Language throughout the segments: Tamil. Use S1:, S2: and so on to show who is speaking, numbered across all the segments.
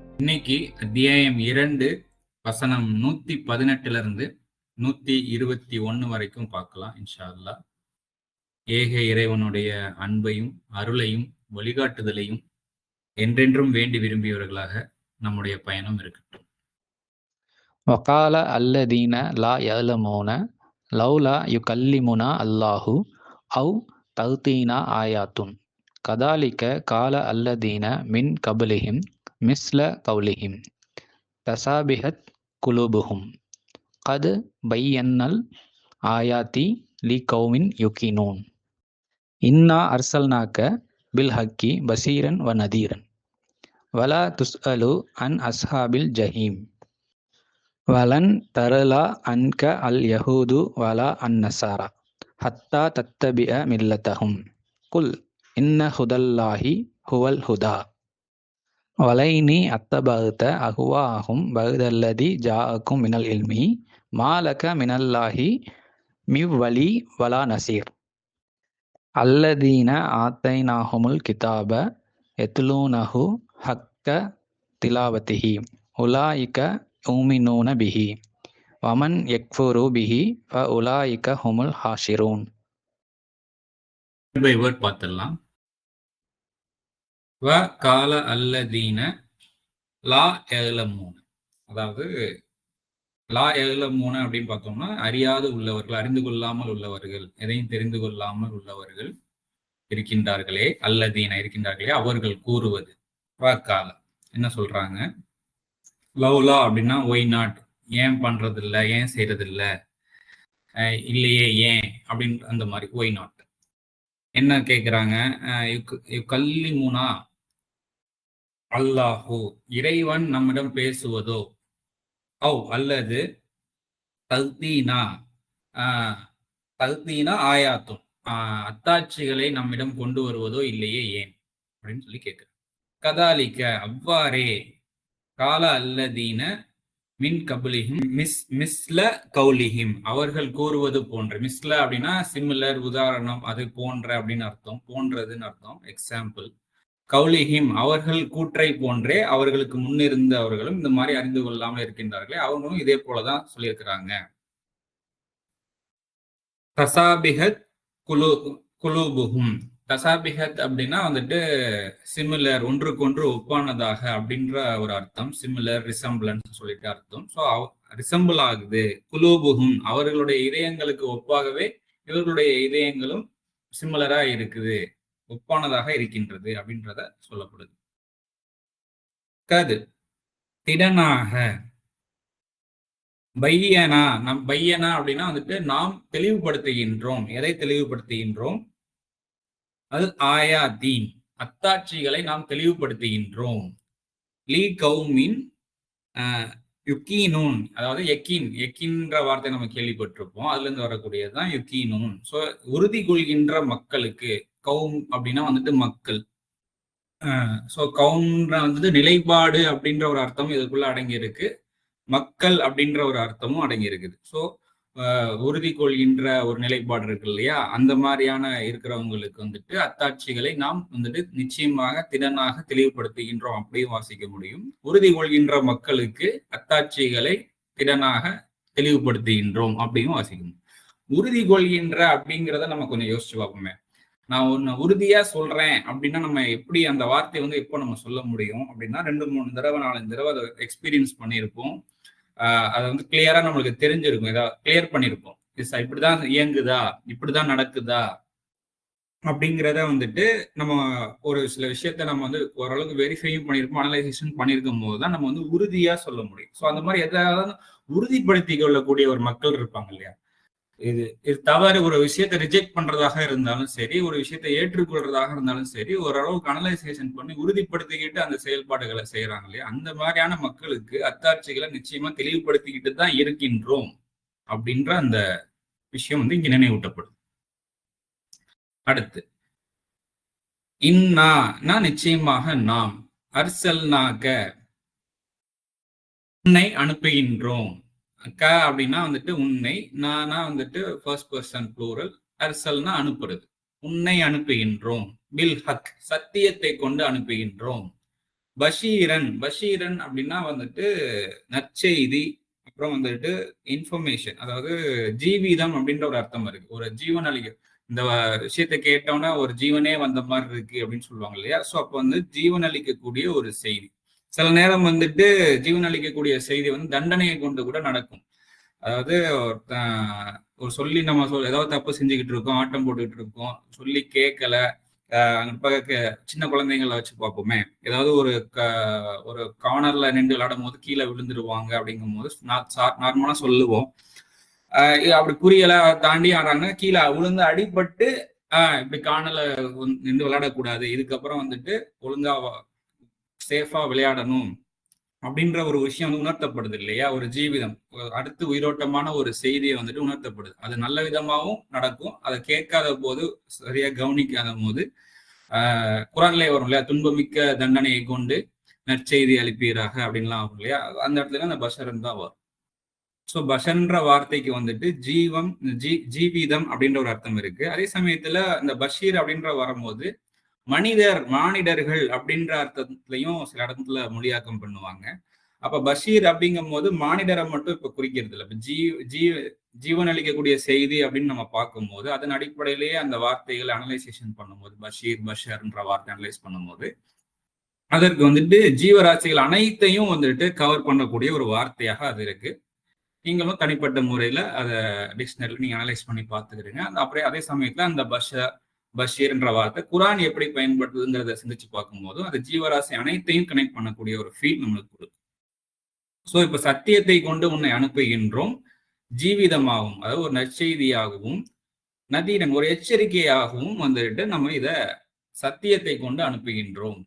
S1: இன்னைக்கு அத்தியாயம் இரண்டு வசனம் நூத்தி பதினெட்டுல இருந்து நூத்தி இருபத்தி ஒன்னு வரைக்கும் பார்க்கலாம் இன்ஷா அல்லா ஏக இறைவனுடைய அன்பையும் அருளையும் வழிகாட்டுதலையும் என்றென்றும் வேண்டி விரும்பியவர்களாக நம்முடைய பயணம் இருக்கட்டும்.
S2: வகால அல்லதீன லா யலமோன லவ்லா யு கல்லிமுனா அல்லாஹு அவு தௌத்தீனா ஆயாத்துன் கதாலிக்க கால அல்லதீன மின் கபலிஹிம் மிஸ்ல கவுலிஹிம். தசாபிஹத் குலூபுஹும். கது பையன்னல் ஆயாத்தி லி கௌமின் யுக்கினோன் இன்னா அர்சல்னாக்க பில் ஹக்கி பசீரன் வ நதீரன். வலா துஸ் அலு அன் அஸ்ஹாபில் ஜஹீம். வலன் தரலா அன்க அல் யஹூது வலா அன் நசாரா. ஹத்தா தத்தபிய மில்லதஹும் குல் இன்ன ஹுதல்லாஹி ஹுவல் ஹுதா. வலைனி அத்த பகுத்த அகுவா ஆகும் பகுதல்லதி ஜாஅக்கும் மினல் இல்மி மாலக மினல்லாஹி மிவ்வலி வலா நசீர். அல்லதீன ஆத்தைனாகுமுல் கிதாப எத்லூனஹு ஹக்க திலாவத்திஹி உலாயிக்க ஊமினூன பிஹி வமன் எக்ஃபுரு பிஹி ஃப உலாயிக்க ஹுமுல் ஹாஷிரூன்.
S1: பை வேர்ட் பார்த்துடலாம். வ கால அல்லதீன லா ஏலமூன அதாவது லா ஏலமூன அப்படின்னு பார்த்தோம்னா அறியாது உள்ளவர்கள் அறிந்து கொள்ளாமல் உள்ளவர்கள் எதையும் தெரிந்து கொள்ளாமல் உள்ளவர்கள் இருக்கின்றார்களே அல்லதீன இருக்கின்றார்களே அவர்கள் கூறுவது. வ கால. என்ன சொல்றாங்க? லவ்லா அப்படின்னா ஒய் நாட் ஏன் பண்றதில்ல ஏன் செய்யறதில்ல இல்லையே ஏன்? அப்படின்ற அந்த மாதிரி ஒய் நாட் என்ன கேக்குறாங்க? கல்லி மூனா அல்லாஹு இறைவன் நம்மிடம் பேசுவதோ? ஓ அல்லது தல்தீனா தல்தீனா ஆயாத்தும் ஆஹ் அத்தாட்சிகளை நம்மிடம் கொண்டு வருவதோ இல்லையே ஏன்? அப்படின்னு சொல்லி கேட்கிறேன் கதாலிக்க அவ்வாறே கால அல்லதீன மின் கபுலிஹிம் மிஸ் மிஸ்ல கௌலிஹிம் அவர்கள் கூறுவது போன்ற. மிஸ்ல அப்படின்னா சிமிலர் உதாரணம் அது போன்ற அப்படின்னு அர்த்தம் போன்றதுன்னு அர்த்தம் எக்ஸாம்பிள் கௌலிஹிம் அவர்கள் கூற்றை போன்றே அவர்களுக்கு முன்னிருந்த அவர்களும் இந்த மாதிரி அறிந்து கொள்ளாமல் இருக்கின்றார்களே அவங்களும் இதே போலதான் சொல்லியிருக்கிறாங்க. தசாபிகத் குலு குலூபுகும் தசாபிகத் அப்படின்னா வந்துட்டு சிமிலர் ஒன்றுக்கொன்று ஒப்பானதாக அப்படின்ற ஒரு அர்த்தம் சிமிலர் ரிசம்பிளன்ஸ் சொல்லிட்டு அர்த்தம். ஸோ ரிசம்பிள் ஆகுது. குலூபுகும் அவர்களுடைய இதயங்களுக்கு ஒப்பாகவே இவர்களுடைய இதயங்களும் சிமிலரா இருக்குது. ஒப்பானதாக இருக்கின்றது அப்படின்றத சொல்லப்படுது. கது. திடனாக. பையனா நம் பையனா அப்படின்னா வந்துட்டு நாம் தெளிவுபடுத்துகின்றோம். எதை தெளிவுபடுத்துகின்றோம்? அது ஆயா தீன் அத்தாட்சிகளை நாம் தெளிவுபடுத்துகின்றோம். லீ கவுமின் யுக்கீனூன். அதாவது எக்கின் எக்கின்ற வார்த்தை நம்ம கேள்விப்பட்டிருப்போம். அதுல இருந்து வரக்கூடியதுதான் யுக்கீனூன். ஸோ உறுதி கொள்கின்ற மக்களுக்கு கவும் அப்படின்னா வந்துட்டு மக்கள். ஸோ கவுன்ற வந்துட்டு நிலைப்பாடு அப்படின்ற ஒரு அர்த்தம் இதுக்குள்ள அடங்கி இருக்கு மக்கள் அப்படின்ற ஒரு அர்த்தமும் அடங்கி இருக்குது ஸோ உறுதி கொள்கின்ற ஒரு நிலைப்பாடு இருக்கு இல்லையா? அந்த மாதிரியான இருக்கிறவங்களுக்கு வந்துட்டு அத்தாட்சிகளை நாம் வந்துட்டு நிச்சயமாக திறனாக தெளிவுபடுத்துகின்றோம் அப்படியும் வாசிக்க முடியும். உறுதி கொள்கின்ற மக்களுக்கு அத்தாட்சிகளை திறனாக தெளிவுபடுத்துகின்றோம் அப்படியும் வாசிக்க முடியும். உறுதி கொள்கின்ற அப்படிங்கிறத நம்ம கொஞ்சம் யோசிச்சு பார்ப்போமே. நான் ஒன்னு உறுதியா சொல்றேன் அப்படின்னா நம்ம எப்படி அந்த வார்த்தையை வந்து எப்போ நம்ம சொல்ல முடியும் அப்படின்னா ரெண்டு மூணு தடவை நாலஞ்சு தடவை அதை எக்ஸ்பீரியன்ஸ் பண்ணியிருப்போம். அதை வந்து கிளியரா நம்மளுக்கு தெரிஞ்சிருக்கும். ஏதாவது கிளியர் பண்ணியிருப்போம். இப்படிதான் இயங்குதா? இப்படிதான் நடக்குதா? அப்படிங்கிறத வந்துட்டு நம்ம ஒரு சில விஷயத்த நம்ம வந்து ஓரளவுக்கு வெரிஃபையும் பண்ணியிருப்போம் அனலைசேஷன் பண்ணியிருக்கும் போது தான் நம்ம வந்து உறுதியா சொல்ல முடியும். ஸோ அந்த மாதிரி எதாவது உறுதிப்படுத்தி கொள்ளக்கூடிய ஒரு மக்கள் இருப்பாங்க இல்லையா? இது இது தவறு. ஒரு விஷயத்தை ரிஜெக்ட் பண்றதாக இருந்தாலும் சரி ஒரு விஷயத்தை ஏற்றுக்கொள்றதாக இருந்தாலும் சரி ஓரளவுக்கு அனலைசேஷன் பண்ணி உறுதிப்படுத்திக்கிட்டு அந்த செயல்பாடுகளை செய்யறாங்க இல்லையா? அந்த மாதிரியான மக்களுக்கு அத்தாட்சிகளை நிச்சயமா தெளிவுபடுத்திக்கிட்டு தான் இருக்கின்றோம் அப்படின்ற அந்த விஷயம் வந்து இங்க நினைவூட்டப்படுது அடுத்து இன்னா நிச்சயமாக நாம் அர்சல்னாக உன்னை அனுப்புகின்றோம். க அப்படின்னா வந்துட்டு உன்னை நானா வந்துட்டு ஃபர்ஸ்ட் பர்சன் ப்ளூரல் அரசல்னா அனுப்புறது. உன்னை அனுப்புகின்றோம். பில் ஹக் சத்தியத்தை கொண்டு அனுப்புகின்றோம். பஷீரன் பஷீரன் அப்படின்னா வந்துட்டு நற்செய்தி அப்புறம் வந்துட்டு இன்ஃபர்மேஷன் அதாவது ஜீவிதம் அப்படின்ற ஒரு அர்த்தம் இருக்கு. ஒரு ஜீவன் அளிக்க இந்த விஷயத்தை கேட்டோம்னா ஒரு ஜீவனே வந்த மாதிரி இருக்கு அப்படின்னு சொல்லுவாங்க இல்லையா? ஸோ அப்போ வந்து ஜீவன் அளிக்கக்கூடிய ஒரு செய்தி. சில நேரம் வந்துட்டு ஜீவன் அளிக்கக்கூடிய செய்தி வந்து தண்டனையை கொண்டு கூட நடக்கும். அதாவது ஒரு சொல்லி நம்ம சொல் ஏதாவது தப்பு செஞ்சுக்கிட்டு இருக்கோம் ஆட்டம் போட்டுக்கிட்டு இருக்கோம் சொல்லி கேட்கல சின்ன குழந்தைங்களை வச்சு பார்ப்போமே. ஏதாவது ஒரு க ஒரு கார்னர்ல நின்று விளையாடும் போது கீழே விழுந்துருவாங்க அப்படிங்கும் போது நார்மலா சொல்லுவோம். அப்படி புரியல தாண்டி ஆடுறாங்க. கீழே விழுந்து அடிபட்டு ஆஹ் இப்படி காணல நின்று விளையாடக்கூடாது. இதுக்கப்புறம் வந்துட்டு ஒழுங்கா சேஃபா விளையாடணும் அப்படின்ற ஒரு விஷயம் வந்து உணர்த்தப்படுது இல்லையா? ஒரு ஜீவிதம். அடுத்து உயிரோட்டமான ஒரு செய்தியை வந்துட்டு உணர்த்தப்படுது. அது நல்ல விதமாகவும் நடக்கும். அதை கேட்காத போது சரியா கவனிக்காத போது ஆஹ் குரான்லே வரும் இல்லையா? துன்பமிக்க தண்டனையை கொண்டு நற்செய்தி அளிப்பீராக அப்படின்லாம் வரும் இல்லையா? அந்த இடத்துல அந்த பஷரன் தான் வரும். ஸோ பஷன்ற வார்த்தைக்கு வந்துட்டு ஜீவம் ஜீ ஜீவிதம் அப்படின்ற ஒரு அர்த்தம் இருக்கு. அதே சமயத்துல இந்த பஷீர் அப்படின்ற வரும்போது மனிதர் மானிடர்கள் அப்படின்ற அர்த்தத்திலையும் சில இடத்துல மொழியாக்கம் பண்ணுவாங்க. அப்ப பஷீர் அப்படிங்கும் போது மானிடரை மட்டும் இப்ப குறிக்கிறது இல்லை ஜீ ஜீ ஜீவன் அளிக்கக்கூடிய செய்தி அப்படின்னு நம்ம பார்க்கும்போது அதன் அடிப்படையிலேயே அந்த வார்த்தைகளை அனலைசேஷன் பண்ணும்போது பஷீர் பஷர்ன்ற வார்த்தை அனலைஸ் பண்ணும்போது அதற்கு வந்துட்டு ஜீவராசிகள் அனைத்தையும் வந்துட்டு கவர் பண்ணக்கூடிய ஒரு வார்த்தையாக அது இருக்கு. நீங்களும் தனிப்பட்ட முறையில அதை டிக்ஷனரியில் நீங்க அனலைஸ் பண்ணி பார்த்துக்கிறீங்க அந்த அப்படியே அதே சமயத்துல அந்த பஷீர் என்ற வார்த்தை குரான் எப்படி பயன்படுத்துதுங்கிறத சிந்திச்சு பார்க்கும்போதும் அது ஜீவராசி அனைத்தையும் கனெக்ட் பண்ணக்கூடிய ஒரு ஃபீல் நம்மளுக்கு கொடுக்கும். ஸோ இப்போ சத்தியத்தை கொண்டு உன்னை அனுப்புகின்றோம் ஜீவிதமாகவும் அதாவது ஒரு நற்செய்தியாகவும் நதியிடம் ஒரு எச்சரிக்கையாகவும் வந்துட்டு நம்ம இத சத்தியத்தை கொண்டு அனுப்புகின்றோம்.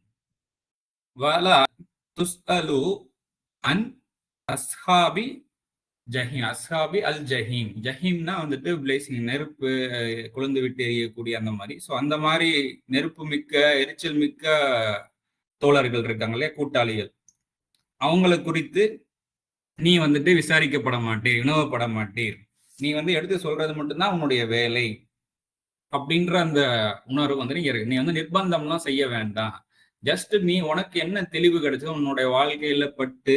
S1: வலா துஸ்அலு அன் அஸ்ஹாபி ஜஹீம் அஸ்ஹாபி அல் ஜஹீம் ஜஹீம்னா வந்துட்டு பிளேசிங் நெருப்பு குழந்து விட்டு எரியக்கூடிய அந்த மாதிரி. ஸோ அந்த மாதிரி நெருப்பு மிக்க எரிச்சல் மிக்க தோழர்கள் இருக்காங்க இல்லையா? கூட்டாளிகள். அவங்கள குறித்து நீ வந்துட்டு விசாரிக்கப்பட மாட்டீர் வினவப்பட மாட்டீர். நீ வந்து எடுத்து சொல்றது மட்டும்தான் உன்னுடைய வேலை அப்படின்ற அந்த உணர்வு வந்து நீங்க நீ வந்து நிர்பந்தம்லாம் செய்ய வேண்டாம். ஜஸ்ட் நீ உனக்கு என்ன தெளிவு கிடைச்சோ உன்னுடைய வாழ்க்கையில பட்டு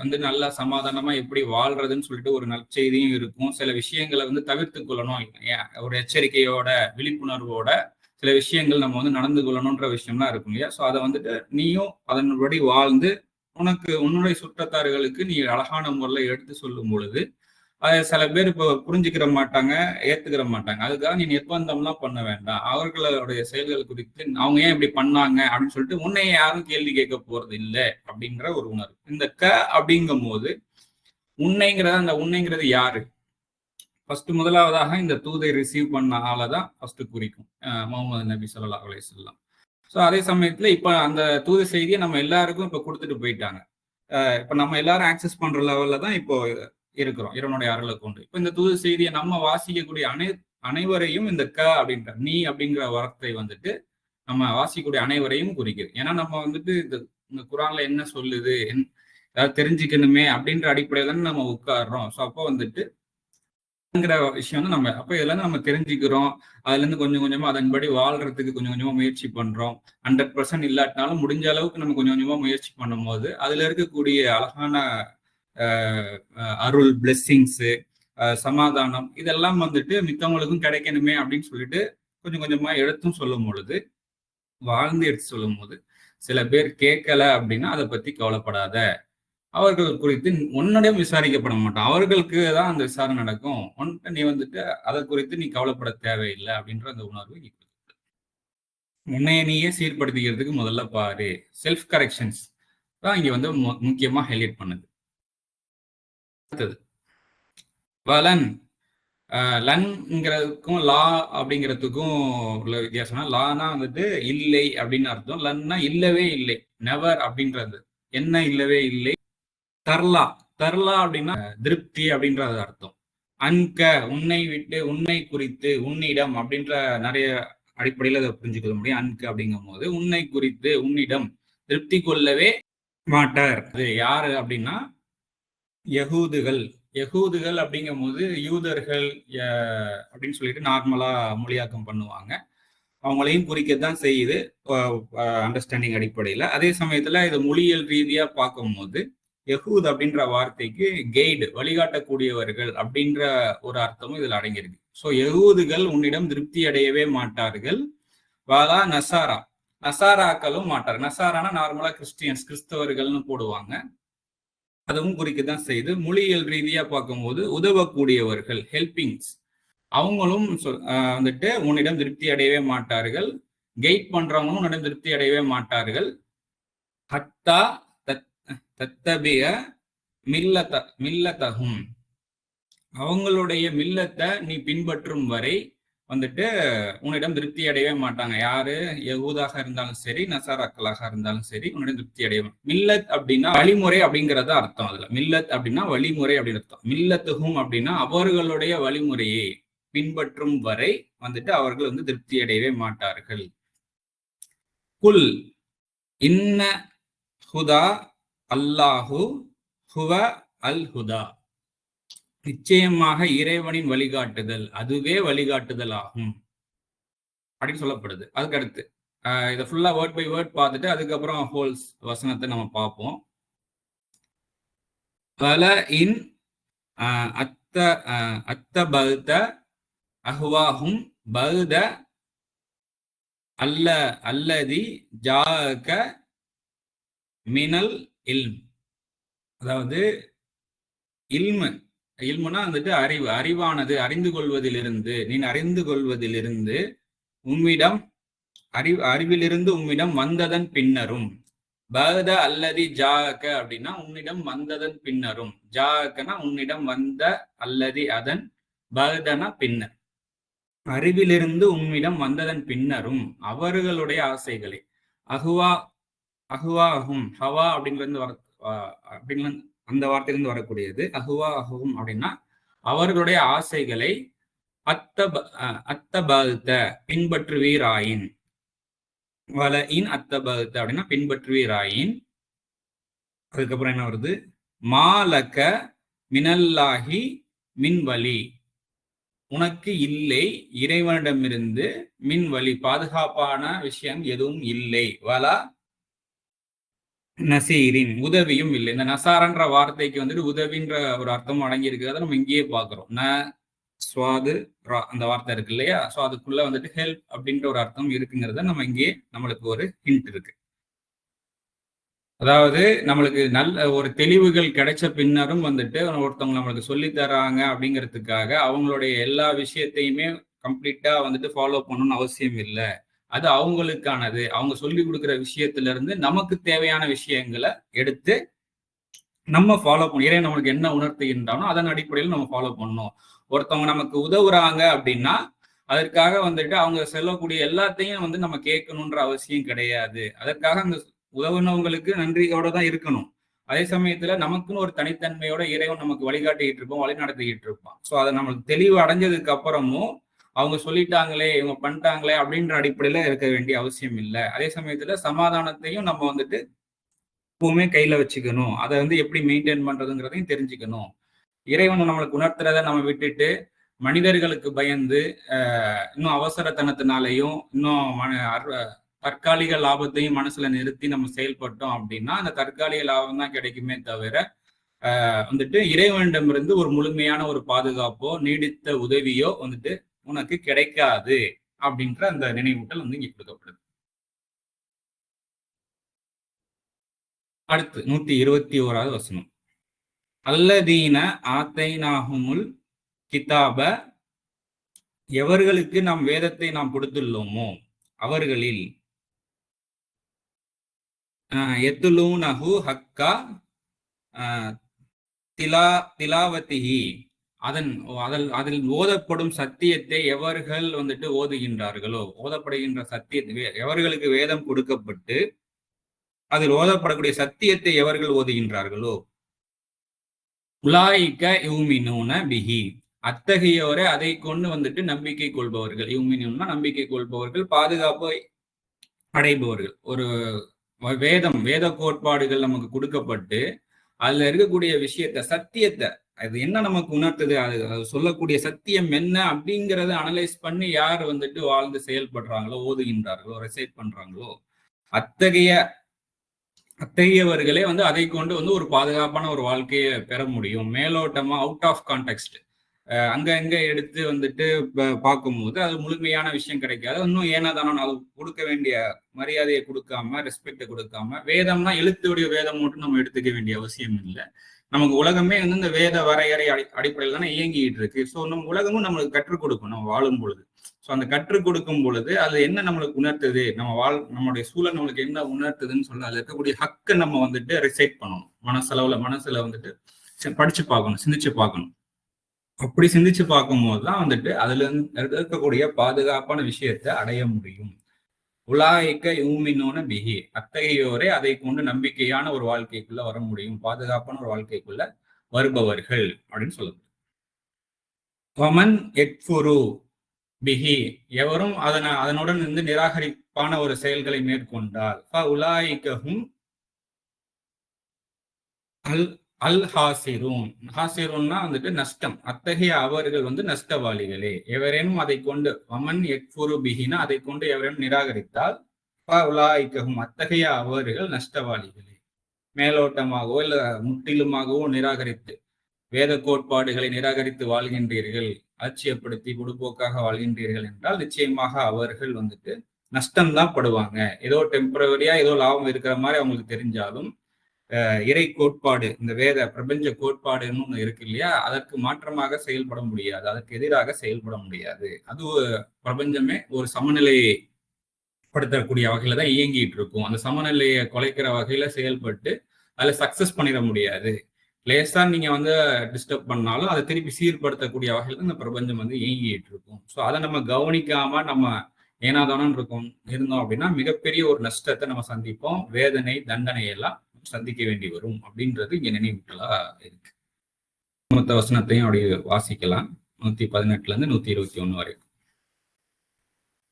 S1: வந்து நல்லா சமாதானமா எப்படி வாழ்றதுன்னு சொல்லிட்டு ஒரு நற்செய்தியும் இருக்கும். சில விஷயங்களை வந்து தவிர்த்து கொள்ளணும். ஒரு எச்சரிக்கையோட விழிப்புணர்வோட சில விஷயங்கள் நம்ம வந்து நடந்து கொள்ளணுன்ற விஷயம்லாம் இருக்கும் இல்லையா? ஸோ அதை வந்துட்டு நீயும் அதன்படி வாழ்ந்து உனக்கு உன்னுடைய சுற்றத்தார்களுக்கு நீ அழகான முறையில் எடுத்து சொல்லும் பொழுது அதை சில பேர் இப்போ புரிஞ்சுக்கிற மாட்டாங்க ஏத்துக்கிற மாட்டாங்க. அதுக்காக நீ நிர்பந்தம்லாம் பண்ண வேண்டாம். அவர்களுடைய செயல்கள் குறித்து அவங்க ஏன் இப்படி பண்ணாங்க அப்படின்னு சொல்லிட்டு உன்னை யாரும் கேள்வி கேட்க போறது இல்லை அப்படிங்கிற ஒரு உணர்வு. இந்த க அப்படிங்கும் போது உன்னைங்கிறத அந்த உன்னைங்கிறது யாரு? ஃபர்ஸ்ட் முதலாவதாக இந்த தூதை ரிசீவ் பண்ண ஆளை தான் ஃபர்ஸ்ட் குறிக்கும். முகமது நபி சொல்லா அலே சொல்லலாம் ஸோ அதே சமயத்தில் இப்போ அந்த தூது செய்தியை நம்ம எல்லாருக்கும் இப்போ கொடுத்துட்டு போயிட்டாங்க. இப்போ நம்ம எல்லாரும் ஆக்சஸ் பண்ற லெவல்ல தான் இப்போ இருக்கிறோம். இறைவனுடைய அருளை கொண்டு. இப்போ இந்த தூது செய்தியை நம்ம வாசிக்கக்கூடிய அனை அனைவரையும் இந்த க அப்படின்ற நீ அப்படிங்கிற வார்த்தை வந்துட்டு நம்ம வாசிக்கக்கூடிய அனைவரையும் குறிக்குது. ஏன்னா நம்ம வந்துட்டு இந்த இந்த குரான்ல என்ன சொல்லுது ஏதாவது தெரிஞ்சுக்கணுமே அப்படின்ற அடிப்படையில நம்ம உட்காடுறோம் ஸோ அப்போ வந்துட்டு விஷயம் வந்து நம்ம அப்போ இதெல்லாம் நம்ம தெரிஞ்சுக்கிறோம். அதுல இருந்து கொஞ்சம் கொஞ்சமா அதன்படி வாழ்றதுக்கு கொஞ்சம் கொஞ்சமா முயற்சி பண்றோம். ஹண்ட்ரட் பர்சன்ட் இல்லாட்டினாலும் முடிஞ்ச அளவுக்கு நம்ம கொஞ்சம் கொஞ்சமா முயற்சி பண்ணும் போது அதுல இருக்கக்கூடிய அழகான அருள் பிளெஸ்ஸிங்ஸு சமாதானம் இதெல்லாம் வந்துட்டு மித்தவங்களுக்கும் கிடைக்கணுமே அப்படின்னு சொல்லிட்டு கொஞ்சம் கொஞ்சமாக எடுத்தும் சொல்லும் பொழுது வாழ்ந்து எடுத்து சொல்லும் போது சில பேர் கேட்கல அப்படின்னா அதை பற்றி கவலைப்படாத. அவர்கள் குறித்து உன்னிடம் விசாரிக்கப்பட மாட்டோம். அவர்களுக்கு தான் அந்த விசாரணை நடக்கும். உன்கிட்ட நீ வந்துட்டு அதை குறித்து நீ கவலைப்பட தேவையில்லை அப்படின்ற அந்த உணர்வு உன்னைய நீயே சீர்படுத்திக்கிறதுக்கு முதல்ல பாரு. செல்ஃப் கரெக்ஷன்ஸ் தான் இங்கே வந்து முக்கியமாக ஹைலைட் பண்ணுது. அடுத்தது. வலன் லன்ங்கிறதுக்கும் லா அப்படிங்கிறதுக்கும் உள்ள வித்தியாசம்னா லானா வந்துட்டு இல்லை அப்படின்னு அர்த்தம். லன்னா இல்லவே இல்லை. நெவர் அப்படின்றது. என்ன இல்லவே இல்லை? தர்லா. தர்லா அப்படின்னா திருப்தி அப்படின்றது அர்த்தம். அன்க உன்னை விட்டு உன்னை குறித்து உன்னிடம் அப்படின்ற நிறைய அடிப்படையில் அதை புரிஞ்சுக்க முடியும். அன்க அப்படிங்கும் போது உன்னை குறித்து உன்னிடம் திருப்தி கொள்ளவே மாட்டார். அது யாரு அப்படின்னா யகூதுகள். யகூதுகள் அப்படிங்கும் போது யூதர்கள் அப்படின்னு சொல்லிட்டு நார்மலா மொழியாக்கம் பண்ணுவாங்க. அவங்களையும் குறிக்கத்தான் செய்யுது அண்டர்ஸ்டாண்டிங் அடிப்படையில். அதே சமயத்துல இது மொழியியல் ரீதியா பார்க்கும்போது யகூத் அப்படின்ற வார்த்தைக்கு கெய்டு வழிகாட்டக்கூடியவர்கள் அப்படின்ற ஒரு அர்த்தமும் இதில் அடங்கியிருக்கு. ஸோ யகூதுகள் உன்னிடம் திருப்தி அடையவே மாட்டார்கள். வாலா நசாரா. நசாராக்களும் மாட்டார் நசாரானா நார்மலா கிறிஸ்டியன்ஸ் கிறிஸ்தவர்கள்னு போடுவாங்க. அதுவும் குறிக்கத்தான் செய்து மொழியியல் ரீதியா பார்க்கும்போது உதவக்கூடியவர்கள் ஹெல்பிங்ஸ் அவங்களும் வந்துட்டு உன்னிடம் திருப்தி அடையவே மாட்டார்கள். கெயிட் பண்றவங்களும் உன்னிடம் திருப்தி அடையவே மாட்டார்கள். ஹத்தா தத்தபிய மில்லத மில்லத்தகும் அவங்களுடைய மில்லத்தை நீ பின்பற்றும் வரை வந்துட்டு உன்னிடம் திருப்தி அடையவே மாட்டாங்க. யாரு? யகூதாக இருந்தாலும் சரி நசாராக்களாக இருந்தாலும் சரி உன்னிடம் திருப்தி அடைய மில்லத் அப்படின்னா வழிமுறை அப்படிங்கறத அர்த்தம் அதுல. மில்லத் அப்படின்னா வழிமுறை அப்படின்னு அர்த்தம். மில்லத்துகும் அப்படின்னா அவர்களுடைய வழிமுறையை பின்பற்றும் வரை வந்துட்டு அவர்கள் வந்து திருப்தி அடையவே மாட்டார்கள். குல் இன்ன ஹுதா அல்லாஹு ஹுவ அல் ஹுதா. நிச்சயமாக இறைவனின் வழிகாட்டுதல் அதுவே வழிகாட்டுதல் ஆகும் அப்படின்னு சொல்லப்படுது. அதுக்கு அடுத்து இதை ஃபுல்லா வேர்ட் பை வேர்ட் பார்த்துட்டு அதுக்கப்புறம் ஹோல்ஸ் வசனத்தை நம்ம பார்ப்போம். பல இன் அத்த அத்த பகுத்த அஹ்வாஹும் பகுத அல்ல அல்லதி ஜாக மினல் இல்ம். அதாவது இல்மு. இல்முனா வந்துட்டு அறிவு அறிவானது அறிந்து கொள்வதிலிருந்து நீ அறிந்து கொள்வதிலிருந்து உம்மிடம் அறிவு அறிவிலிருந்து உம்மிடம் வந்ததன் பின்னரும். பகத அல்லதி ஜாக அப்படின்னா உன்னிடம் வந்ததன் பின்னரும். ஜாகனா உன்னிடம் வந்த அல்லதி அதன் பகதனா பின்னர் அறிவிலிருந்து உம்மிடம் வந்ததன் பின்னரும் அவர்களுடைய ஆசைகளை. அகுவா அகுவாகும் ஹவா அப்படிங்கிறது வர அப்படின்னு அந்த வார்த்தையிலிருந்து வரக்கூடியது. அஹுவா அஹுவும் அப்படின்னா அவர்களுடைய ஆசைகளை அத்த அத்தபத்த பின்பற்றுவீராயின். வல இன் அத்தபத்த அப்படின்னா பின்பற்றுவீராயின். அதுக்கப்புறம் என்ன வருது? மாலக்க மினல்லாகி மின்வலி. உனக்கு இல்லை இறைவனிடமிருந்து மின்வலி. பாதுகாப்பான விஷயம் எதுவும் இல்லை. வலா நசீரின் உதவியும் இல்லை. இந்த நசாரன்ற வார்த்தைக்கு வந்துட்டு உதவின்ற ஒரு அர்த்தம் அடங்கி இருக்கிறத நம்ம இங்கேயே பாக்குறோம் ந சுவாது அந்த வார்த்தை இருக்கு இல்லையா? ஸோ அதுக்குள்ள வந்துட்டு ஹெல்ப் அப்படின்ற ஒரு அர்த்தம் இருக்குங்கிறத நம்ம இங்கேயே நம்மளுக்கு ஒரு ஹிண்ட் இருக்கு. அதாவது நம்மளுக்கு நல்ல ஒரு தெளிவுகள் கிடைச்ச பின்னரும் வந்துட்டு ஒருத்தவங்க நம்மளுக்கு சொல்லி தராங்க அப்படிங்கிறதுக்காக அவங்களுடைய எல்லா விஷயத்தையுமே கம்ப்ளீட்டா வந்துட்டு ஃபாலோ பண்ணணும்னு அவசியம் இல்லை. அது அவங்களுக்கானது. அவங்க சொல்லி கொடுக்குற விஷயத்துல இருந்து நமக்கு தேவையான விஷயங்களை எடுத்து நம்ம ஃபாலோ பண்ணணும். இறை நம்மளுக்கு என்ன உணர்த்துகின்றானோ அதன் அடிப்படையில் நம்ம ஃபாலோ பண்ணணும். ஒருத்தவங்க நமக்கு உதவுறாங்க அப்படின்னா அதற்காக வந்துட்டு அவங்க செல்லக்கூடிய எல்லாத்தையும் வந்து நம்ம கேட்கணுன்ற அவசியம் கிடையாது. அதற்காக அந்த உதவுனவங்களுக்கு நன்றியோட தான் இருக்கணும். அதே சமயத்துல நமக்குன்னு ஒரு தனித்தன்மையோட இறைவன் நமக்கு வழிகாட்டிக்கிட்டு இருப்போம் வழி நடத்திக்கிட்டு இருப்பான். ஸோ அதை நம்மளுக்கு தெளிவு அடைஞ்சதுக்கு அப்புறமும் அவங்க சொல்லிட்டாங்களே இவங்க பண்ணிட்டாங்களே அப்படின்ற அடிப்படையில இருக்க வேண்டிய அவசியம் இல்லை. அதே சமயத்துல சமாதானத்தையும் நம்ம வந்துட்டு எப்பவுமே கையில வச்சுக்கணும். அதை வந்து எப்படி மெயின்டைன் பண்றதுங்கிறதையும் தெரிஞ்சுக்கணும். இறைவன் நம்மளுக்கு உணர்த்துறத நம்ம விட்டுட்டு மனிதர்களுக்கு பயந்து இன்னும் அவசரத்தனத்தினாலையும் இன்னும் தற்காலிக லாபத்தையும் மனசுல நிறுத்தி நம்ம செயல்பட்டோம் அப்படின்னா அந்த தற்காலிக லாபம் தான் கிடைக்குமே தவிர வந்துட்டு இறைவனிடமிருந்து ஒரு முழுமையான ஒரு பாதுகாப்போ நீடித்த உதவியோ வந்துட்டு உனக்கு கிடைக்காது அப்படின்ற அந்த நினைவூட்டல் வந்து இங்க கொடுக்கப்படுது. அடுத்து நூத்தி இருபத்தி ஓராவது வசனம். அல்லதீன ஆத்தைனாகுமுல் கிதாப எவர்களுக்கு நாம் வேதத்தை நாம் கொடுத்துள்ளோமோ அவர்களில் எத்துலூனஹு ஹக்கா திலா திலாவத்திஹி அதன் அதில் அதில் ஓதப்படும் சத்தியத்தை எவர்கள் வந்துட்டு ஓதுகின்றார்களோ ஓதப்படுகின்ற சத்தியத்தை எவர்களுக்கு வேதம் கொடுக்கப்பட்டு அதில் ஓதப்படக்கூடிய சத்தியத்தை எவர்கள் ஓதுகின்றார்களோ? உலாய்க்க யூமினூன பிஹி. அத்தகையோரை அதை கொண்டு வந்துட்டு நம்பிக்கை கொள்பவர்கள். யூமினூன்னா நம்பிக்கை கொள்பவர்கள் பாதுகாப்பை அடைபவர்கள். ஒரு வேதம் வேத கோட்பாடுகள் நமக்கு கொடுக்கப்பட்டு அதுல இருக்கக்கூடிய விஷயத்த சத்தியத்தை அது என்ன நமக்கு உணர்த்துது? அது அது சொல்லக்கூடிய சத்தியம் என்ன அப்படிங்கறத அனலைஸ் பண்ணி யார் வந்துட்டு வாழ்ந்து செயல்படுறாங்களோ ஓதுகின்றார்களோ ரெசைட் பண்றாங்களோ அத்தகைய அத்தகையவர்களே வந்து அதை கொண்டு வந்து ஒரு பாதுகாப்பான ஒரு வாழ்க்கையை பெற முடியும். மேலோட்டமா அவுட் ஆஃப் கான்டெக்ட் அங்க எங்க எடுத்து வந்துட்டு பார்க்கும்போது அது முழுமையான விஷயம் கிடைக்காது. இன்னும் ஏனாதானோ அது கொடுக்க வேண்டிய மரியாதையை கொடுக்காம ரெஸ்பெக்ட் கொடுக்காம வேதம்னா எழுத்துடைய வேதம் மட்டும் நம்ம எடுத்துக்க வேண்டிய அவசியம் இல்லை. நமக்கு உலகமே வந்து இந்த வேத வரையறை அடி அடிப்படையில் தானே இயங்கிட்டு இருக்கு. ஸோ நம்ம உலகமும் நம்மளுக்கு கற்றுக் கொடுக்கும். நம்ம வாழும் பொழுது. ஸோ அந்த கற்றுக் கொடுக்கும் பொழுது அது என்ன நம்மளுக்கு உணர்த்துது? நம்ம வாழ் நம்மளுடைய சூழல் நம்மளுக்கு என்ன உணர்த்துதுன்னு சொல்லி அதில் இருக்கக்கூடிய ஹக்கை நம்ம வந்துட்டு ரிசைட் பண்ணணும். மனசளவுல மனசுல வந்துட்டு படிச்சு பார்க்கணும் சிந்திச்சு பார்க்கணும். அப்படி சிந்திச்சு பார்க்கும்போது தான் வந்துட்டு அதுல இருந்து இருக்கக்கூடிய பாதுகாப்பான விஷயத்தை அடைய முடியும். உலாய்க்க யூமினோன பிஹி. அத்தகையோரே அதை கொண்டு நம்பிக்கையான ஒரு வாழ்க்கைக்குள்ள வர முடியும். பாதுகாப்பான ஒரு வாழ்க்கைக்குள்ள வருபவர்கள் அப்படின்னு சொல்லுது. வமன் எக்ஃபுரு பிஹி. எவரும் அதன அதனுடன் இருந்து நிராகரிப்பான ஒரு செயல்களை மேற்கொண்டால் ஃப அல் அல் ஹாசிரூன் ஹாசிரூன்னா வந்துட்டு நஷ்டம். அத்தகைய அவர்கள் வந்து நஷ்டவாளிகளே. எவரேனும் அதை கொண்டு வமன் எக்ஃபுரு பிஹினா அதை கொண்டு எவரேனும் நிராகரித்தால் ஃப அத்தகைய அவர்கள் நஷ்டவாளிகளே. மேலோட்டமாகவோ இல்ல முற்றிலுமாகவோ நிராகரித்து வேத கோட்பாடுகளை நிராகரித்து வாழ்கின்றீர்கள் அலட்சியப்படுத்தி பொடுபோக்காக வாழ்கின்றீர்கள் என்றால் நிச்சயமாக அவர்கள் வந்துட்டு நஷ்டம்தான் படுவாங்க. ஏதோ டெம்பரவரியா ஏதோ லாபம் இருக்கிற மாதிரி அவங்களுக்கு தெரிஞ்சாலும் இறை கோட்பாடு இந்த வேத பிரபஞ்ச கோட்பாடுன்னு ஒன்று இருக்கு இல்லையா? அதற்கு மாற்றமாக செயல்பட முடியாது. அதற்கு எதிராக செயல்பட முடியாது. அது பிரபஞ்சமே ஒரு சமநிலையை படுத்தக்கூடிய வகையில தான் இயங்கிட்டு இருக்கும். அந்த சமநிலையை குலைக்கிற வகையில செயல்பட்டு அதுல சக்சஸ் பண்ணிட முடியாது. லேசா நீங்க வந்து டிஸ்டர்ப் பண்ணாலும் அதை திருப்பி சீர்படுத்தக்கூடிய வகையில இந்த பிரபஞ்சம் வந்து இயங்கிட்டு இருக்கும். ஸோ அதை நம்ம கவனிக்காம நம்ம ஏனாதானம் இருக்கும் இருந்தோம் அப்படின்னா மிகப்பெரிய ஒரு நஷ்டத்தை நம்ம சந்திப்போம். வேதனை தண்டனை எல்லாம் சந்திக்க வேண்டி வரும் அப்படின்றது இங்க நினைவுகளா இருக்கு. மொத்த வசனத்தையும் அப்படியே வாசிக்கலாம். நூத்தி பதினெட்டுல இருந்து நூத்தி இருபத்தி ஒண்ணு வரைக்கும்.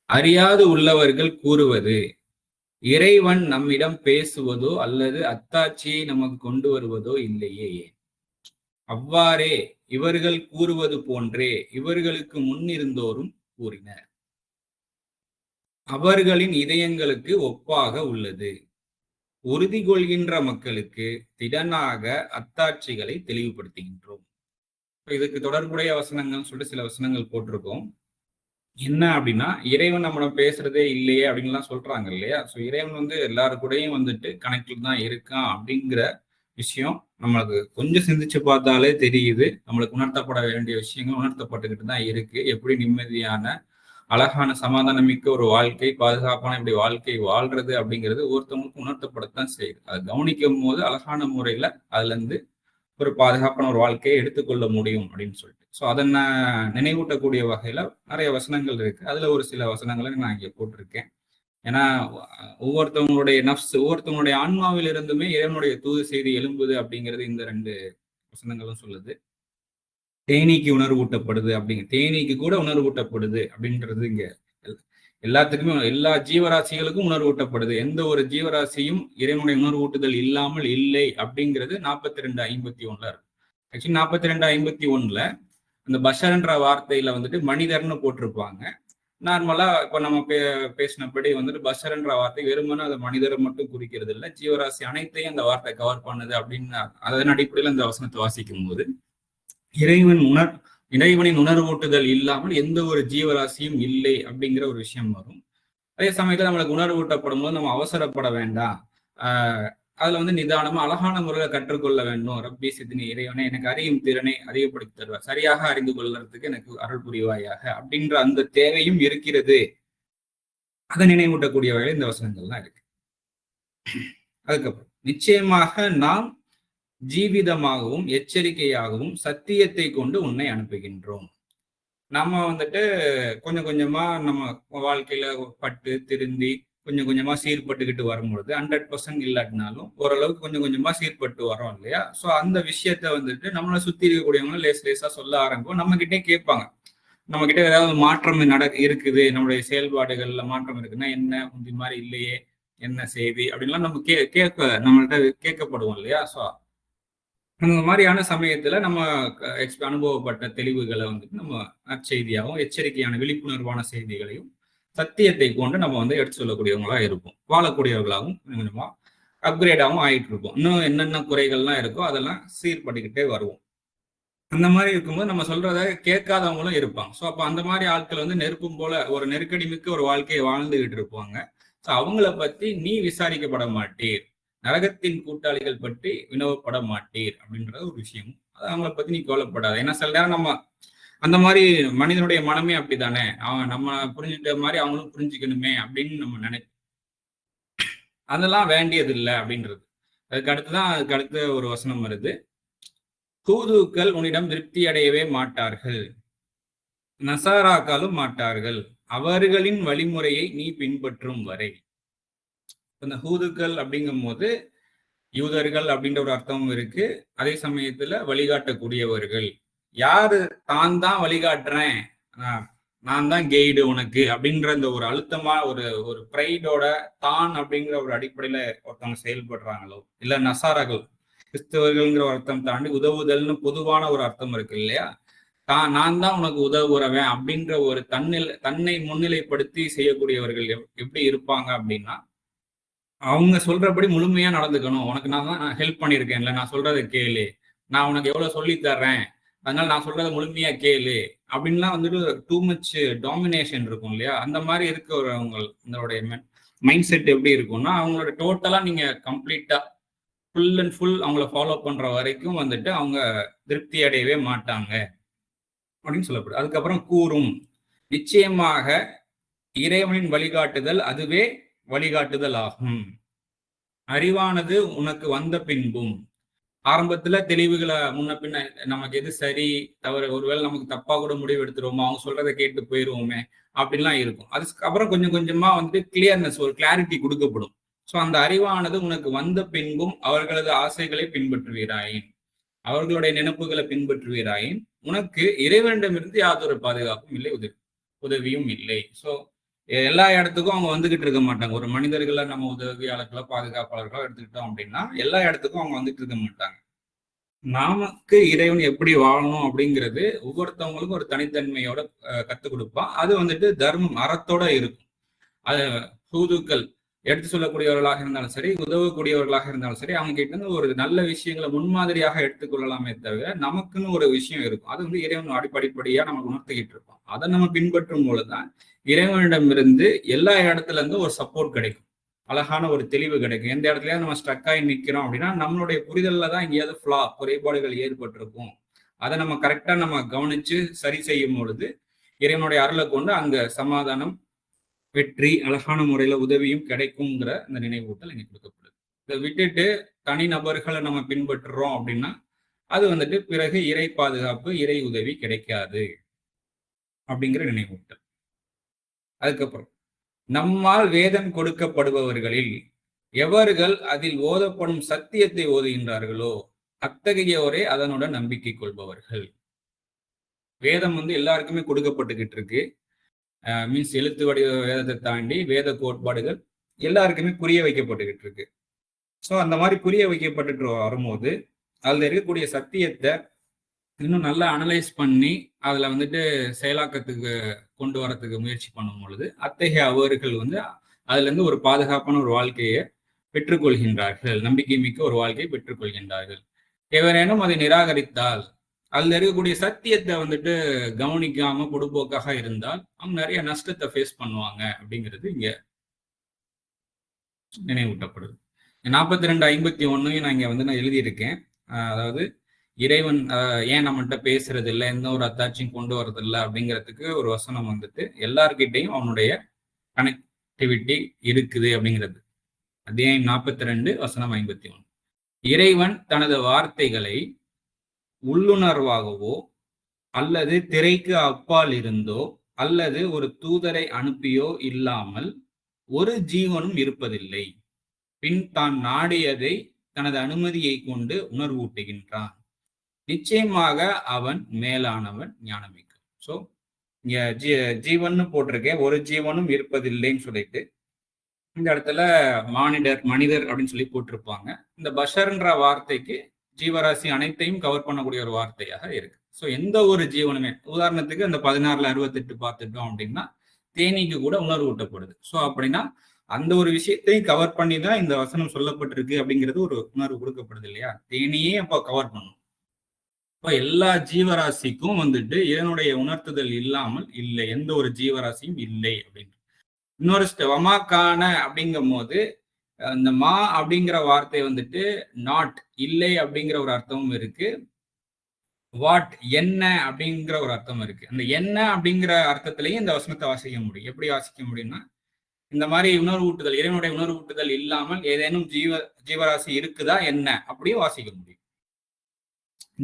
S1: அறியாது உள்ளவர்கள் கூறுவது இறைவன் நம்மிடம் பேசுவதோ அல்லது அத்தாட்சியை நமக்கு கொண்டு வருவதோ இல்லையே. ஏன் அவ்வாறே இவர்கள் கூறுவது போன்றே இவர்களுக்கு முன்னிருந்தோரும் கூறினர். அவர்களின் இதயங்களுக்கு ஒப்பாக உள்ளது. உறுதி கொள்கின்ற மக்களுக்கு திடனாக அத்தாட்சிகளை தெளிவுபடுத்துகின்றோம். இதுக்கு தொடர்புடைய வசனங்கள்னு சொல்லிட்டு சில வசனங்கள் போட்டிருக்கோம். என்ன அப்படின்னா இறைவன் நம்மளோட பேசுறதே இல்லையே அப்படின்லாம் சொல்றாங்க இல்லையா? ஸோ இறைவன் வந்து எல்லாரு கூடயும் வந்துட்டு கணக்கில் தான் இருக்கான் அப்படிங்கிற விஷயம் நம்மளுக்கு கொஞ்சம் சிந்திச்சு பார்த்தாலே தெரியுது. நம்மளுக்கு உணர்த்தப்பட வேண்டிய விஷயங்கள் உணர்த்தப்பட்டுக்கிட்டு தான் இருக்கு. எப்படி நிம்மதியான அழகான சமாதானம் மிக்க ஒரு வாழ்க்கை பாதுகாப்பான இப்படி வாழ்க்கை வாழ்றது அப்படிங்கிறது ஒருத்தவங்களுக்கும் உணர்த்தப்படத்தான் செய்யுது. அதை கவனிக்கும் போது அழகான முறையில அதுல இருந்து ஒரு பாதுகாப்பான ஒரு வாழ்க்கையை எடுத்துக்கொள்ள முடியும் அப்படின்னு சொல்லிட்டு. ஸோ அதை நான் நினைவூட்டக்கூடிய வகையில நிறைய வசனங்கள் இருக்கு. அதுல ஒரு சில வசனங்களை நான் இங்கே போட்டிருக்கேன். ஏன்னா ஒவ்வொருத்தவங்களுடைய நஃப்ஸ் ஒவ்வொருத்தவங்களுடைய ஆன்மாவில் இருந்துமே இறைவனுடைய தூது செய்தி எழும்புது அப்படிங்கிறது இந்த ரெண்டு வசனங்களும் சொல்லுது. தேனீக்கு உணர்வூட்டப்படுது அப்படிங்க. தேனீக்கு கூட உணர்வூட்டப்படுது அப்படின்றது இங்க எல்லாத்துக்குமே எல்லா ஜீவராசிகளுக்கும் உணர்வூட்டப்படுது. எந்த ஒரு ஜீவராசியும் இறைவனுடைய உணர்வூட்டுதல் இல்லாமல் இல்லை அப்படிங்கிறது நாற்பத்தி ரெண்டு ஐம்பத்தி ஒண்ணுல இருக்கு. ஆக்சுவலி நாற்பத்தி ரெண்டு ஐம்பத்தி ஒண்ணுல அந்த பஷர்ன்ற வார்த்தையில வந்துட்டு மனிதர்னு போட்டிருப்பாங்க. நார்மலா இப்ப நம்ம பே பேசினபடி வந்துட்டு பஷர்ன்ற வார்த்தை வெறுமனே அது மனிதரை மட்டும் குறிக்கிறது இல்லை ஜீவராசி அனைத்தையும் அந்த வார்த்தை கவர் பண்ணுது அப்படின்னு அதன் அடிப்படையில் அந்த வசனத்தை வாசிக்கும் போது இறைவன் உணர் இறைவனின் உணர்வூட்டுதல் இல்லாமல் எந்த ஒரு ஜீவராசியும் இல்லை அப்படிங்கிற ஒரு விஷயம் வரும். அதே சமயத்துல நம்மளுக்கு உணர்வூட்டப்படும் போது நம்ம அவசரப்பட வேண்டாம். ஆஹ் அதுல வந்து நிதானமா அழகான முறையில கற்றுக்கொள்ள வேண்டும். ரப்பி சித்தினி இறைவனை எனக்கு அறியும் திறனை அறியப்படுத்தி தருவார். சரியாக அறிந்து கொள்றதுக்கு எனக்கு அருள் புரிவாயாக அப்படின்ற அந்த தேவையும் இருக்கிறது. அதை நினைவூட்டக்கூடிய வகையில் இந்த வசனங்கள்லாம் இருக்கு. அதுக்கப்புறம் நிச்சயமாக நாம் ஜீவிதமாகவும் எச்சரிக்கையாகவும் சத்தியத்தை கொண்டு உன்னை அனுப்புகின்றோம். நம்ம வந்துட்டு கொஞ்சம் கொஞ்சமா நம்ம வாழ்க்கையில பட்டு திருந்தி கொஞ்சம் கொஞ்சமா சீர்பட்டுக்கிட்டு வரும்பொழுது ஹண்ட்ரட் பர்சன்ட் இல்லாட்டினாலும் ஓரளவுக்கு கொஞ்சம் கொஞ்சமா சீர்பட்டு வரோம் இல்லையா? ஸோ அந்த விஷயத்த வந்துட்டு நம்மளை சுத்தி இருக்கக்கூடியவங்க லேஸ் லேசா சொல்ல ஆரம்பிக்கும் நம்ம கிட்டே கேட்பாங்க. நம்ம கிட்ட ஏதாவது மாற்றம் நட இருக்குது. நம்மளுடைய செயல்பாடுகள்ல மாற்றம் இருக்குன்னா என்ன? இந்த மாதிரி இல்லையே. என்ன செய்தி? அப்படின்லாம் நம்ம கே கேட்க நம்மள்கிட்ட கேட்கப்படுவோம் இல்லையா? ஸோ அந்த மாதிரியான சமயத்துல நம்ம அனுபவப்பட்ட தெளிவுகளை வந்துட்டு நம்ம நற்செய்தியாகவும் எச்சரிக்கையான விழிப்புணர்வான செய்திகளையும் சத்தியத்தை கொண்டு நம்ம வந்து எடுத்து சொல்லக்கூடியவங்களா இருப்போம். வாழக்கூடியவர்களாகவும் கொஞ்சமா அப்கிரேடாகவும் ஆயிட்டு இருப்போம். இன்னும் என்னென்ன குறைகள்லாம் இருக்கோ அதெல்லாம் சீர்படுத்திக்கிட்டே வருவோம். அந்த மாதிரி இருக்கும்போது நம்ம சொல்றத கேட்காதவங்களும் இருப்பாங்க. ஸோ அப்போ அந்த மாதிரி ஆட்கள் வந்து நெருப்பும் போல ஒரு நெருக்கடி மிக்க ஒரு வாழ்க்கையை வாழ்ந்துகிட்டு இருப்பாங்க. ஸோ அவங்கள பத்தி நீ விசாரிக்கப்பட மாட்டீர். நரகத்தின் கூட்டாளிகள் பற்றி வினவப்பட மாட்டீர் அப்படின்ற ஒரு விஷயம். அது அவங்கள பத்தி நீ கவலைப்படாது. ஏன்னா சில நேரம் நம்ம அந்த மாதிரி மனிதனுடைய மனமே அப்படிதானே அவன் நம்ம புரிஞ்சுட்ட மாதிரி அவங்களும் புரிஞ்சுக்கணுமே அப்படின்னு நம்ம நினை அதெல்லாம் வேண்டியது இல்லை அப்படின்றது. அதுக்கு அடுத்துதான் அதுக்கு அடுத்த ஒரு வசனம் வருது. கூதுக்கள் உன்னிடம் திருப்தி அடையவே மாட்டார்கள். நசாராக்காலும் மாட்டார்கள். அவர்களின் வழிமுறையை நீ பின்பற்றும் வரை. இந்த ஹூதுக்கள் அப்படிங்கும் போது யூதர்கள் அப்படின்ற ஒரு அர்த்தமும் இருக்கு. அதே சமயத்துல வழிகாட்டக்கூடியவர்கள். யாரு தான் தான் வழிகாட்டுறேன்? நான் தான் கெய்டு உனக்கு அப்படின்ற இந்த ஒரு அழுத்தமா ஒரு ஒரு ப்ரைடோட தான் அப்படிங்கிற ஒரு அடிப்படையில ஒருத்தவங்க செயல்படுறாங்களோ இல்ல நசாரர்கள் கிறிஸ்தவர்கள்ங்கிற ஒரு அர்த்தம் தாண்டி உதவுதல்னு பொதுவான ஒரு அர்த்தம் இருக்கு இல்லையா? தான் நான் தான் உனக்கு உதவுறவேன் அப்படின்ற ஒரு தன்னிலை தன்னை முன்னிலைப்படுத்தி செய்யக்கூடியவர்கள் எப்- எப்படி இருப்பாங்க அப்படின்னா அவங்க சொல்றபடி முழுமையா நடந்துக்கணும். உனக்கு நான் தான் ஹெல்ப் பண்ணியிருக்கேன்ல நான் சொல்றதை கேளு. நான் உனக்கு எவ்வளவு சொல்லி தர்றேன் அதனால நான் சொல்றதை முழுமையா கேளு. அப்படின்லாம் வந்துட்டு டூ மச் டாமினேஷன் இருக்கும் இல்லையா? அந்த மாதிரி இருக்கிறவங்க இதோடைய மைண்ட் செட் எப்படி இருக்கும்னா அவங்களோட டோட்டலா நீங்க கம்ப்ளீட்டா ஃபுல் அண்ட் ஃபுல் அவங்கள ஃபாலோ பண்ற வரைக்கும் வந்துட்டு அவங்க திருப்தி அடையவே மாட்டாங்க. அப்படின்னு சொல்லப்படுது அதுக்கப்புறம் கூறும். நிச்சயமாக இறைவனின் வழிகாட்டுதல் அதுவே வழிகாட்டுதல் ஆகும் அறிவானது உனக்கு வந்த பின்பும். ஆரம்பத்துல தெளிவுகளை முன்ன பின்ன நமக்கு எது சரி தவறு ஒருவேளை நமக்கு தப்பா கூட முடிவு எடுத்துருவோமோ அவங்க சொல்றதை கேட்டு போயிருவோமே அப்படிலாம் இருக்கும். அதுக்கப்புறம் கொஞ்சம் கொஞ்சமா வந்துட்டு கிளியர்னஸ் ஒரு கிளாரிட்டி கொடுக்கப்படும். ஸோ அந்த அறிவானது உனக்கு வந்த பின்பும் அவர்களது ஆசைகளை பின்பற்றுவீராயின். அவர்களுடைய நினைப்புகளை பின்பற்றுவீராயின். உனக்கு இறைவனிடமிருந்து யாதொரு பாதுகாப்பும் இல்லை உதவி உதவியும் இல்லை. ஸோ எல்லா இடத்துக்கும் அவங்க வந்துகிட்டு இருக்க மாட்டாங்க. ஒரு மனிதர்களை நம்ம உதவியாளர்களோ பாதுகாப்பாளர்களோ எடுத்துக்கிட்டோம் அப்படின்னா எல்லா இடத்துக்கும் அவங்க வந்துட்டு இருக்க மாட்டாங்க. நமக்கு இறைவன் எப்படி வாழணும் அப்படிங்கிறது ஒவ்வொருத்தவங்களுக்கும் ஒரு தனித்தன்மையோட கற்றுக் கொடுப்பான். அது வந்துட்டு தர்மம் அறத்தோட இருக்கும். அது தூதுக்கள் எடுத்து சொல்லக்கூடியவர்களாக இருந்தாலும் சரி உதவக்கூடியவர்களாக இருந்தாலும் சரி அவங்க கிட்ட இருந்து ஒரு நல்ல விஷயங்களை முன்மாதிரியாக எடுத்துக்கொள்ளலாமே தவிர நமக்குன்னு ஒரு விஷயம் இருக்கும். அது வந்து இறைவன் அடிப்படிப்படியா நமக்கு உணர்த்திக்கிட்டு இருப்போம். அதை நம்ம பின்பற்றும் பொழுதுதான் இறைவனிடமிருந்து எல்லா இடத்துல இருந்து ஒரு சப்போர்ட் கிடைக்கும். அழகான ஒரு தெளிவு கிடைக்கும். எந்த இடத்துலயாவது நம்ம ஸ்ட்ரக் ஆகி நிற்கிறோம் அப்படின்னா நம்மளுடைய புரிதல்ல தான் எங்கேயாவது ஃபிளா குறைபாடுகள் ஏற்பட்டிருக்கும். அதை நம்ம கரெக்டா நம்ம கவனிச்சு சரி செய்யும் பொழுது இறைவனுடைய அருளை கொண்டு அங்க சமாதானம் வெற்றி அழகான முறையில உதவியும் கிடைக்குங்கிற இந்த நினைவூட்டல் இங்க கொடுக்கப்படுது. இதை விட்டுட்டு தனி நபர்களை நம்ம பின்பற்றுறோம் அப்படின்னா அது வந்துட்டு பிறகு இறை பாதுகாப்பு இறை உதவி கிடைக்காது. அப்படிங்கிற நினைவூட்டல். அதுக்கப்புறம் நம்மால் வேதம் கொடுக்கப்படுபவர்களில் எவர்கள் அதில் ஓதப்படும் சத்தியத்தை ஓதுகின்றார்களோ அத்தகையோரே அதனுடன் நம்பிக்கை கொள்பவர்கள். வேதம் வந்து எல்லாருக்குமே கொடுக்கப்பட்டுக்கிட்டு இருக்கு மீன்ஸ் எழுத்து வடிவ வேதத்தை தாண்டி வேத கோட்பாடுகள் எல்லாருக்குமே புரிய வைக்கப்பட்டுக்கிட்டு இருக்கு ஸோ அந்த மாதிரி புரிய வைக்கப்பட்டுட்டு வரும்போது அதுல இருக்கக்கூடிய சத்தியத்தை இன்னும் நல்லா அனலைஸ் பண்ணி அதுல வந்துட்டு செயலாக்கத்துக்கு கொண்டு வரத்துக்கு முயற்சி பண்ணும் பொழுது அத்தகைய அவர்கள் வந்து அதுல இருந்து ஒரு பாதுகாப்பான ஒரு வாழ்க்கையை பெற்றுக்கொள்கின்றார்கள். நம்பிக்கை மிக்க ஒரு வாழ்க்கையை பெற்றுக்கொள்கின்றார்கள். எவரேனும் அதை நிராகரித்தால் அதுல இருக்கக்கூடிய சத்தியத்தை வந்துட்டு கவனிக்காம பொடுபோக்காக இருந்தால் அவங்க நிறைய நஷ்டத்தை ஃபேஸ் பண்ணுவாங்க அப்படிங்கிறது இங்க நினைவூட்டப்படுது. நாற்பத்தி ரெண்டு ஐம்பத்தி ஒன்னையும் நான் இங்க வந்து நான் எழுதியிருக்கேன். அதாவது இறைவன் ஏன் நம்மகிட்ட பேசுறது இல்லை எந்த ஒரு அத்தாட்சியும் கொண்டு வரது இல்லை அப்படிங்கிறதுக்கு ஒரு வசனம் வந்துட்டு எல்லார்கிட்டையும் அவனுடைய கனெக்டிவிட்டி இருக்குது அப்படிங்கிறது. அத்தியாயம் நாற்பத்தி ரெண்டு வசனம் ஐம்பத்தி ஒன்று. இறைவன் தனது வார்த்தைகளை உள்ளுணர்வாகவோ அல்லது திரைக்கு அப்பால் இருந்தோ அல்லது ஒரு தூதரை அனுப்பியோ இல்லாமல் ஒரு ஜீவனும் இருப்பதில்லை. பின் தான் நாடியதை தனது அனுமதியை கொண்டு உணர்வூட்டுகின்றான். நிச்சயமாக அவன் மேலானவன் ஞானமிக்க. சோ இங்க ஜீ ஜீவன்னு போட்டிருக்கேன். ஒரு ஜீவனும் இருப்பதில்லைன்னு சொல்லிட்டு இந்த இடத்துல மானிடர் மனிதர் அப்படின்னு சொல்லி போட்டிருப்பாங்க. இந்த பஷர்ன்ற வார்த்தைக்கு ஜீவராசி அனைத்தையும் கவர் பண்ணக்கூடிய ஒரு வார்த்தையாக இருக்கு. ஸோ எந்த ஒரு ஜீவனுமே உதாரணத்துக்கு அந்த பதினாறுல அறுபத்தெட்டு பார்த்துட்டோம் அப்படின்னா தேனீக்கு கூட உணர்வு ஊட்டப்படுது. ஸோ அப்படின்னா அந்த ஒரு விஷயத்தையும் கவர் பண்ணி தான் இந்த வசனம் சொல்லப்பட்டிருக்கு அப்படிங்கிறது ஒரு உணர்வு கொடுக்கப்படுது இல்லையா? தேனியே அப்போ கவர் பண்ணும். இப்போ எல்லா ஜீவராசிக்கும் வந்துட்டு இதனுடைய உணர்த்துதல் இல்லாமல் இல்லை. எந்த ஒரு ஜீவராசியும் இல்லை அப்படின்னு. இன்னொரு வமாக்கான அப்படிங்கும் போது அந்த மா அப்படிங்கிற வார்த்தை வந்துட்டு நாட் இல்லை அப்படிங்கிற ஒரு அர்த்தமும் இருக்கு. வாட் என்ன அப்படிங்கிற ஒரு அர்த்தம் இருக்கு. அந்த என்ன அப்படிங்கிற அர்த்தத்திலையும் இந்த வசனத்தை வாசிக்க முடியும். எப்படி வாசிக்க முடியும்னா இந்த மாதிரி உணர்வூட்டுதல் இறைவனுடைய உணர்வூட்டுதல் இல்லாமல் ஏதேனும் ஜீவ ஜீவராசி இருக்குதா என்ன? அப்படியும் வாசிக்க முடியும்.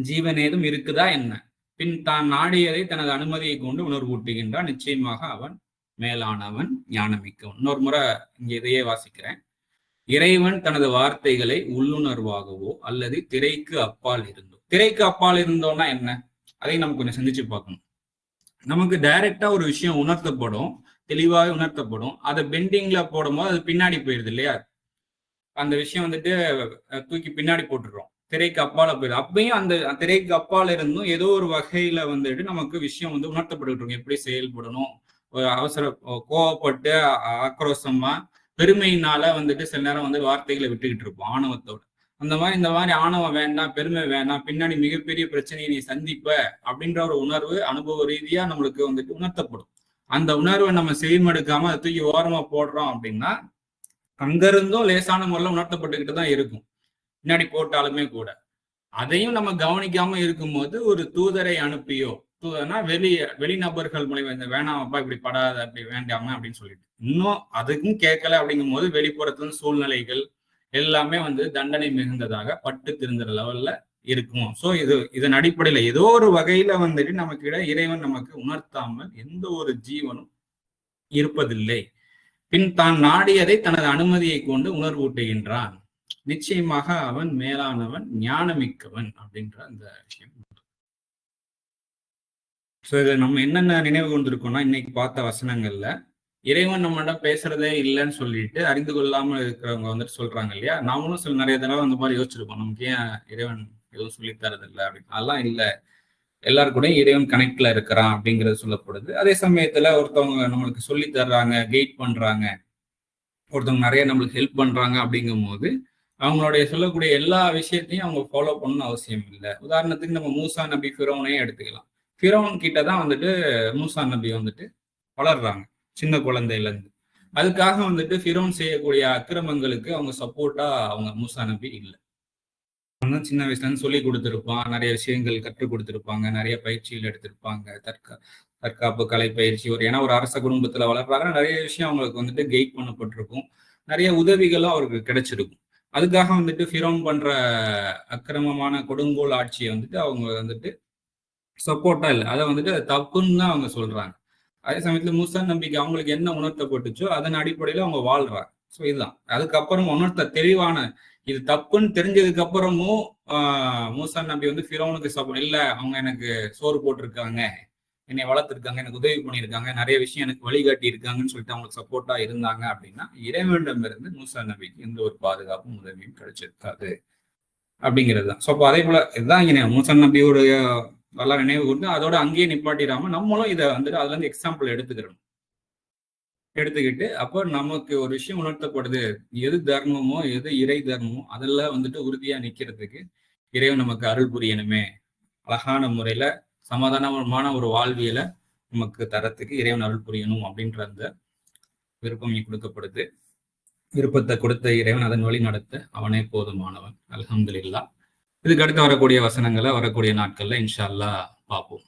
S1: ஜீவன் ஏதும் இருக்குதா என்ன? பின் தான் நாடியதை தனது அனுமதியை கொண்டு உணர்வூட்டுகின்றான். நிச்சயமாக அவன் மேலானவன் ஞானமிக்கவன். இன்னொரு முறை இங்க இதையே வாசிக்கிறேன். இறைவன் தனது வார்த்தைகளை உள்ளுணர்வாகவோ அல்லது திரைக்கு அப்பால் இருந்தோ. திரைக்கு அப்பால் இருந்தோம்னா என்ன? அதையும் நம்ம கொஞ்சம் சிந்திச்சு பார்க்கணும். நமக்கு டைரக்டா ஒரு விஷயம் உணர்த்தப்படும் தெளிவாக உணர்த்தப்படும். அதை பெண்டிங்ல போடும்போது அது பின்னாடி போயிடுது இல்லையா? அந்த விஷயம் வந்துட்டு தூக்கி பின்னாடி போட்டுடுறோம். திரைக்கு அப்பால போயிடுது அப்பயும் அந்த திரைக்கு அப்பால இருந்தும் ஏதோ ஒரு வகையில வந்துட்டு நமக்கு விஷயம் வந்து உணர்த்தப்பட்டு இருக்கும். எப்படி செயல்படணும்? ஒரு அவசர கோவப்பட்டு ஆக்ரோஷமா பெருமையினால வந்துட்டு சில நேரம் வந்து வார்த்தைகளை விட்டுக்கிட்டு இருப்போம் ஆணவத்தோட. அந்த மாதிரி இந்த மாதிரி ஆணவம் வேண்டாம் பெருமை வேண்டாம் பின்னாடி மிகப்பெரிய பிரச்சனையை நீ சந்திப்ப அப்படின்ற ஒரு உணர்வு அனுபவ ரீதியா நம்மளுக்கு வந்துட்டு உணர்த்தப்படும். அந்த உணர்வை நம்ம செவிமடுக்காம அதை தூக்கி ஓரமா போடுறோம் அப்படின்னா அங்கிருந்தும் லேசான முறையில் உணர்த்தப்பட்டுக்கிட்டு தான் இருக்கும். பின்னாடி போட்டாலுமே கூட. அதையும் நம்ம கவனிக்காம இருக்கும்போது ஒரு தூதரை அனுப்பியோ தூதர்னா வெளி வெளிநபர்கள் மூலியமா இந்த வேணாமப்பா இப்படி படாத அப்படி வேண்டாம அப்படின்னு சொல்லிட்டு. இன்னும் அதுக்கும் கேட்கல அப்படிங்கும் போது வெளிப்புறத்துல சூழ்நிலைகள் எல்லாமே வந்து தண்டனை மிகுந்ததாக பட்டு திருந்துற லெவல்ல இருக்கும் ஸோ இது இதன் அடிப்படையில ஏதோ ஒரு வகையில வந்துட்டு நமக்கு இட இறைவன் நமக்கு உணர்த்தாமல் எந்த ஒரு ஜீவனும் இருப்பதில்லை. பின் தான் நாடியதை தனது அனுமதியை கொண்டு உணர்வூட்டுகின்றான். நிச்சயமாக அவன் மேலானவன் ஞானமிக்கவன் அப்படின்ற அந்த விஷயம். ஸோ இதில் நம்ம என்னென்ன நினைவு கொண்டிருக்கோம்னா இன்னைக்கு பார்த்த வசனங்கள்ல இறைவன் நம்மகிட்ட பேசுறதே இல்லைன்னு சொல்லிட்டு அறிந்து கொள்ளாமல் இருக்கிறவங்க வந்துட்டு சொல்றாங்க இல்லையா? நாமளும் சில நிறைய தடவை அந்த மாதிரி யோசிச்சிருப்போம். நமக்கு ஏன் இறைவன் எதுவும் சொல்லித்தரது இல்லை அப்படின்னு. அதெல்லாம் இல்லை. எல்லாரு கூடயும் இறைவன் கனெக்ட்ல இருக்கிறான் அப்படிங்கிறது சொல்லப்படுது. அதே சமயத்துல ஒருத்தவங்க நம்மளுக்கு சொல்லி தர்றாங்க கைட் பண்றாங்க ஒருத்தவங்க நிறைய நம்மளுக்கு ஹெல்ப் பண்றாங்க அப்படிங்கும் போது அவங்களுடைய சொல்லக்கூடிய எல்லா விஷயத்தையும் அவங்க ஃபாலோ பண்ணணும் அவசியம் இல்லை. உதாரணத்துக்கு நம்ம மூசா நபி ஃபிரோனையும் எடுத்துக்கலாம். ஃபிரோன் கிட்ட தான் வந்துட்டு மூசா நபி வந்துட்டு வளர்றாங்க சின்ன குழந்தையிலேருந்து அதுக்காக வந்துட்டு ஃபிரோன் செய்யக்கூடிய அக்கிரமங்களுக்கு அவங்க சப்போர்ட்டா அவங்க மூசா நபி இல்லை. சின்ன வயசுல இருந்து சொல்லி கொடுத்துருப்பான். நிறைய விஷயங்கள் கற்றுக் கொடுத்துருப்பாங்க. நிறைய பயிற்சிகள் எடுத்திருப்பாங்க. தற்கா தற்காப்பு கலை பயிற்சி ஒரு ஏன்னா ஒரு அரச குடும்பத்துல வளர்றாங்க நிறைய விஷயம் அவங்களுக்கு வந்துட்டு கைட் பண்ணப்பட்டிருக்கும். நிறைய உதவிகளும் அவருக்கு கிடைச்சிருக்கும். அதுக்காக வந்துட்டு ஃபிரோன் பண்ற அக்கிரமமான கொடுங்கோல் ஆட்சியை வந்துட்டு அவங்க வந்துட்டு சப்போர்ட்டா இல்லை. அதை வந்துட்டு தப்புன்னு தான் அவங்க சொல்றாங்க. அதே சமயத்துல மூசா நம்பிக்கை அவங்களுக்கு என்ன உணர்த்தப்பட்டுச்சோ அதன் அடிப்படையில அவங்க வாழ்றாங்க. ஸோ இதுதான். அதுக்கப்புறம் உணர்த்த தெளிவான இது தப்புன்னு தெரிஞ்சதுக்கு அப்புறமும் மூசா நம்பி வந்து ஃபிரோனுக்கு சப்போர்ட் இல்லை அவங்க எனக்கு சோறு போட்டிருக்காங்க. என்னை வளர்த்துருக்காங்க எனக்கு உதவி பண்ணியிருக்காங்க நிறைய விஷயம் எனக்கு வழிகாட்டி இருக்காங்கன்னு சொல்லிட்டு அவங்களுக்கு சப்போர்ட்டா இருந்தாங்க அப்படின்னா இறைவனிடமிருந்து மூசா நபிக்கு எந்த ஒரு பாதுகாப்பும் உதவியும் கிடைச்சிருக்காது அப்படிங்கிறது தான். ஸோ அப்போ அதே போல இதுதான் இங்கே மூசா நபியோடைய வரலாறு நினைவு கூர்ந்து அதோட அங்கேயே நிப்பாட்டிடாம நம்மளும் இதை வந்துட்டு அதுல இருந்து எக்ஸாம்பிள் எடுத்துக்கிறோம் எடுத்துக்கிட்டு அப்போ நமக்கு ஒரு விஷயம் உணர்த்தப்படுது. எது தர்மமோ எது இறை தர்மமோ அதெல்லாம் வந்துட்டு உறுதியா நிக்கிறதுக்கு இறைவன் நமக்கு அருள் புரியணுமே. அழகான முறையில சமாதானமான ஒரு வாழ்வியலை நமக்கு தரத்துக்கு இறைவன் அருள் புரியணும் அப்படின்ற அந்த விருப்பம் இங்கே கொடுக்கப்படுது. விருப்பத்தை கொடுத்த இறைவன் அதன் வழி நடத்த அவனே போதுமானவன். அலமதுல்லா இதுக்கு அடுத்து வரக்கூடிய வசனங்களை வரக்கூடிய நாட்கள்ல இன்ஷா அல்லா பார்ப்போம்.